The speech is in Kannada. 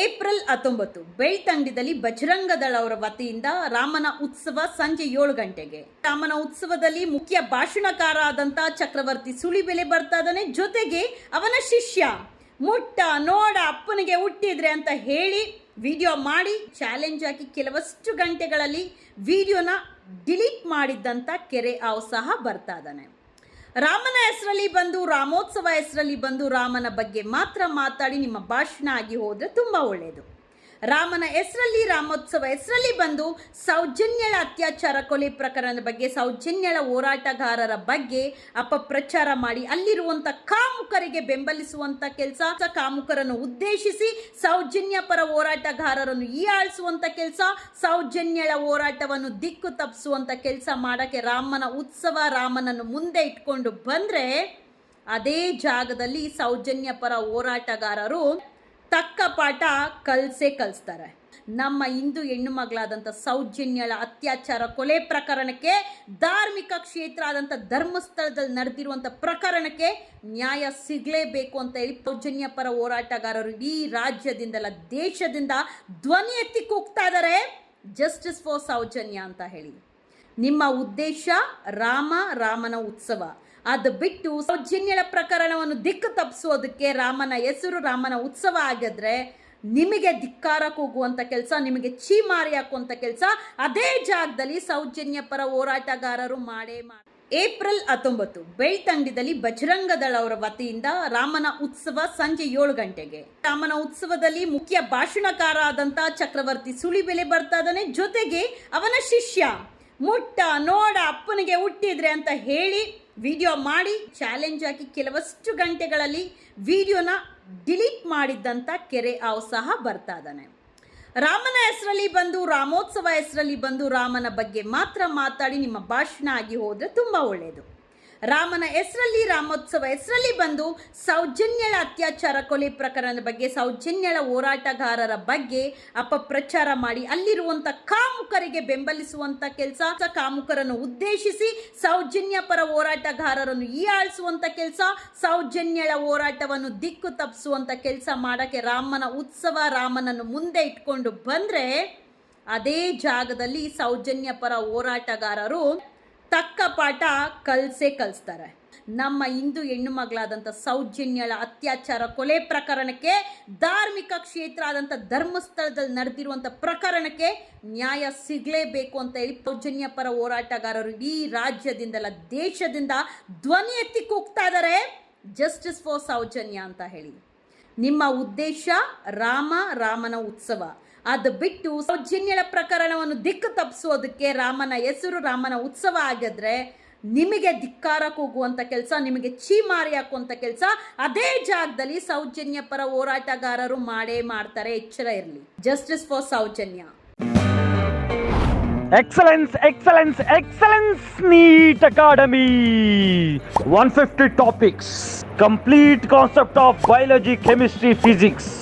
ಏಪ್ರಿಲ್ ಹತ್ತೊಂಬತ್ತು ಬೆಳ್ತಂಡಿದಲ್ಲಿ ಬಜರಂಗ ದಳ ಅವರ ವತಿಯಿಂದ ರಾಮನ ಉತ್ಸವ ಸಂಜೆ ಏಳು ಗಂಟೆಗೆ. ರಾಮನ ಉತ್ಸವದಲ್ಲಿ ಮುಖ್ಯ ಭಾಷಣಕಾರ ಆದಂತ ಚಕ್ರವರ್ತಿ ಸುಳಿಬೆಲೆ ಬರ್ತಾ ಇದ್ದಾನೆ. ಜೊತೆಗೆ ಅವನ ಶಿಷ್ಯ, ಮುಟ್ಟ, ನೋಡ ಅಪ್ಪನಿಗೆ ಹುಟ್ಟಿದ್ರೆ ಅಂತ ಹೇಳಿ ವಿಡಿಯೋ ಮಾಡಿ ಚಾಲೆಂಜ್ ಹಾಕಿ ಕೆಲವಷ್ಟು ಗಂಟೆಗಳಲ್ಲಿ ವಿಡಿಯೋನ ಡಿಲೀಟ್ ಮಾಡಿದ್ದಂಥ ಕೆರೆ ಆವ್ ಸಹ ಬರ್ತಾ ಇದ್ದಾನೆ. ರಾಮನ ಹೆಸರಲ್ಲಿ ಬಂದು, ರಾಮೋತ್ಸವ ಹೆಸರಲ್ಲಿ ಬಂದು ರಾಮನ ಬಗ್ಗೆ ಮಾತ್ರ ಮಾತಾಡಿ ನಿಮ್ಮ ಭಾಷಣ ಆಗಿ ಹೋದರೆ ತುಂಬಾ ಒಳ್ಳೆಯದು ರಾಮನ ಹೆಸರಲ್ಲಿ, ರಾಮೋತ್ಸವ ಹೆಸರಲ್ಲಿ ಬಂದು ಸೌಜನ್ಯಳ ಅತ್ಯಾಚಾರ ಕೊಲೆ ಪ್ರಕರಣದ ಬಗ್ಗೆ, ಸೌಜನ್ಯಳ ಹೋರಾಟಗಾರರ ಬಗ್ಗೆ ಅಪಪ್ರಚಾರ ಮಾಡಿ ಅಲ್ಲಿರುವಂತ ಕಾಮುಕರಿಗೆ ಬೆಂಬಲಿಸುವಂತ ಕೆಲಸ, ಕಾಮುಕರನ್ನು ಉದ್ದೇಶಿಸಿ ಸೌಜನ್ಯ ಪರ ಹೋರಾಟಗಾರರನ್ನು ಹೀಯಾಳಿಸುವಂತ ಕೆಲಸ, ಸೌಜನ್ಯಳ ಹೋರಾಟವನ್ನು ದಿಕ್ಕು ತಪ್ಪಿಸುವಂತ ಕೆಲಸ ಮಾಡಕ್ಕೆ ರಾಮನ ಉತ್ಸವ ರಾಮನನ್ನು ಮುಂದೆ ಇಟ್ಕೊಂಡು ಬಂದ್ರೆ, ಅದೇ ಜಾಗದಲ್ಲಿ ಸೌಜನ್ಯ ಪರ ಹೋರಾಟಗಾರರು ತಕ್ಕ ಪಾಠ ಕಲ್ಸೇ ಕಲಿಸ್ತಾರೆ. ನಮ್ಮ ಹಿಂದೂ ಹೆಣ್ಣು ಮಗಳಾದಂಥ ಸೌಜನ್ಯಳ ಅತ್ಯಾಚಾರ ಕೊಲೆ ಪ್ರಕರಣಕ್ಕೆ, ಧಾರ್ಮಿಕ ಕ್ಷೇತ್ರ ಆದಂಥ ಧರ್ಮಸ್ಥಳದಲ್ಲಿ ನಡೆದಿರುವಂಥ ಪ್ರಕರಣಕ್ಕೆ ನ್ಯಾಯ ಸಿಗಲೇಬೇಕು ಅಂತ ಹೇಳಿ ಸೌಜನ್ಯ ಪರ ಹೋರಾಟಗಾರರು ಇಡೀ ರಾಜ್ಯದಿಂದಲ್ಲ ದೇಶದಿಂದ ಧ್ವನಿ ಎತ್ತಿ ಕೂಗ್ತಾ ಇದ್ದಾರೆ. ಜಸ್ಟಿಸ್ ಫಾರ್ ಸೌಜನ್ಯ ಅಂತ ಹೇಳಿ. ನಿಮ್ಮ ಉದ್ದೇಶ ರಾಮ, ರಾಮನ ಉತ್ಸವ. ಅದು ಬಿಟ್ಟು ಸೌಜನ್ಯಳ ಪ್ರಕರಣವನ್ನು ದಿಕ್ಕು ತಪ್ಪಿಸೋದಕ್ಕೆ ರಾಮನ ಹೆಸರು, ರಾಮನ ಉತ್ಸವ ಆಗಿದ್ರೆ ನಿಮಗೆ ಧಿಕ್ಕಾರ ಕೂಗುವಂಥ ಕೆಲಸ, ನಿಮಗೆ ಚೀಮಾರಿ ಹಾಕುವಂಥ ಕೆಲಸ, ಅದೇ ಜಾಗದಲ್ಲಿ ಸೌಜನ್ಯ ಪರ ಹೋರಾಟಗಾರರು ಮಾಡೇ ಮಾಡಿ ಏಪ್ರಿಲ್ ಹತ್ತೊಂಬತ್ತು ಬೆಳ್ತಂಡಿದಲ್ಲಿ ಬಜರಂಗ ದಳ ಅವರ ವತಿಯಿಂದ ರಾಮನ ಉತ್ಸವ ಸಂಜೆ ಏಳು ಗಂಟೆಗೆ. ರಾಮನ ಉತ್ಸವದಲ್ಲಿ ಮುಖ್ಯ ಭಾಷಣಕಾರ ಆದಂತ ಚಕ್ರವರ್ತಿ ಸುಳಿಬೆಲೆ ಬರ್ತಾ ಇದ್ದಾನೆ ಜೊತೆಗೆ ಅವನ ಶಿಷ್ಯ ಮುಟ್ಟ, ನೋಡ, ಅಪ್ಪನಿಗೆ ಹುಟ್ಟಿದ್ರೆ ಅಂತ ಹೇಳಿ ವಿಡಿಯೋ ಮಾಡಿ ಚಾಲೆಂಜ್ ಹಾಕಿ ಕೆಲವಷ್ಟು ಗಂಟೆಗಳಲ್ಲಿ ವಿಡಿಯೋನ ಡಿಲೀಟ್ ಮಾಡಿದ್ದಂಥ ಕೆರೆ ಆವ್ ಸಹ ಬರ್ತಾ ಇದ್ದಾನೆ. ರಾಮನ ಹೆಸರಲ್ಲಿ ಬಂದು, ರಾಮೋತ್ಸವ ಹೆಸರಲ್ಲಿ ಬಂದು ರಾಮನ ಬಗ್ಗೆ ಮಾತ್ರ ಮಾತಾಡಿ ನಿಮ್ಮ ಭಾಷಣ ಆಗಿ ಹೋದರೆ ತುಂಬ ಒಳ್ಳೆಯದು ರಾಮನ ಹೆಸರಲ್ಲಿ, ರಾಮೋತ್ಸವ ಹೆಸರಲ್ಲಿ ಬಂದು ಸೌಜನ್ಯಳ ಅತ್ಯಾಚಾರ ಕೊಲೆ ಪ್ರಕರಣದ ಬಗ್ಗೆ, ಸೌಜನ್ಯಳ ಹೋರಾಟಗಾರರ ಬಗ್ಗೆ ಅಪಪ್ರಚಾರ ಮಾಡಿ ಅಲ್ಲಿರುವಂತ ಕಾಮುಕರಿಗೆ ಬೆಂಬಲಿಸುವಂತ ಕೆಲಸ, ಕಾಮುಕರನ್ನು ಉದ್ದೇಶಿಸಿ ಸೌಜನ್ಯ ಪರ ಹೋರಾಟಗಾರರನ್ನು ಹೀಯಾಳಿಸುವಂತ ಕೆಲಸ, ಸೌಜನ್ಯಳ ಹೋರಾಟವನ್ನು ದಿಕ್ಕು ತಪ್ಪಿಸುವಂತ ಕೆಲಸ ಮಾಡಕ್ಕೆ ರಾಮನ ಉತ್ಸವ ರಾಮನನ್ನು ಮುಂದೆ ಇಟ್ಕೊಂಡು ಬಂದ್ರೆ, ಅದೇ ಜಾಗದಲ್ಲಿ ಸೌಜನ್ಯ ಪರ ಹೋರಾಟಗಾರರು ತಕ್ಕ ಪಾಠ ಕಲ್ಸೇ ಕಲಿಸ್ತಾರೆ. ನಮ್ಮ ಹಿಂದೂ ಹೆಣ್ಣು ಮಗಳಾದಂಥ ಸೌಜನ್ಯಳ ಅತ್ಯಾಚಾರ ಕೊಲೆ ಪ್ರಕರಣಕ್ಕೆ, ಧಾರ್ಮಿಕ ಕ್ಷೇತ್ರ ಆದಂಥ ಧರ್ಮಸ್ಥಳದಲ್ಲಿ ನಡೆದಿರುವಂಥ ಪ್ರಕರಣಕ್ಕೆ ನ್ಯಾಯ ಸಿಗಲೇಬೇಕು ಅಂತ ಹೇಳಿ ಸೌಜನ್ಯ ಪರ ಹೋರಾಟಗಾರರು ಇಡೀ ರಾಜ್ಯದಿಂದಲ್ಲ ದೇಶದಿಂದ ಧ್ವನಿ ಎತ್ತಿ ಕೂಗ್ತಾ ಇದ್ದಾರೆ. ಜಸ್ಟಿಸ್ ಫಾರ್ ಸೌಜನ್ಯ ಅಂತ ಹೇಳಿ. ನಿಮ್ಮ ಉದ್ದೇಶ ರಾಮ ರಾಮನ ಉತ್ಸವ. ಅದು ಬಿಟ್ಟು ಸೌಜನ್ಯಳ ಪ್ರಕರಣವನ್ನು ದಿಕ್ಕು ತಪ್ಪಿಸೋದಕ್ಕೆ ರಾಮನ ಹೆಸರು ರಾಮನ ಉತ್ಸವ ಆಗಿದ್ರೆ ನಿಮಗೆ ಧಿಕ್ಕಾರ ಕೂಗುವಂಥ ಕೆಲಸ ನಿಮಗೆ ಚೀಮಾರಿ ಹಾಕುವಂಥ ಕೆಲಸ ಅದೇ ಜಾಗದಲ್ಲಿ ಸೌಜನ್ಯ ಪರ ಹೋರಾಟಗಾರರು ಮಾಡೇ ಮಾಡ್ತಾರೆ ಎಚ್ಚರ ಇರಲಿ justice for Soujanya Excellence, excellence, excellence, NEET Academy. 150 topics, complete concept of biology, chemistry, physics.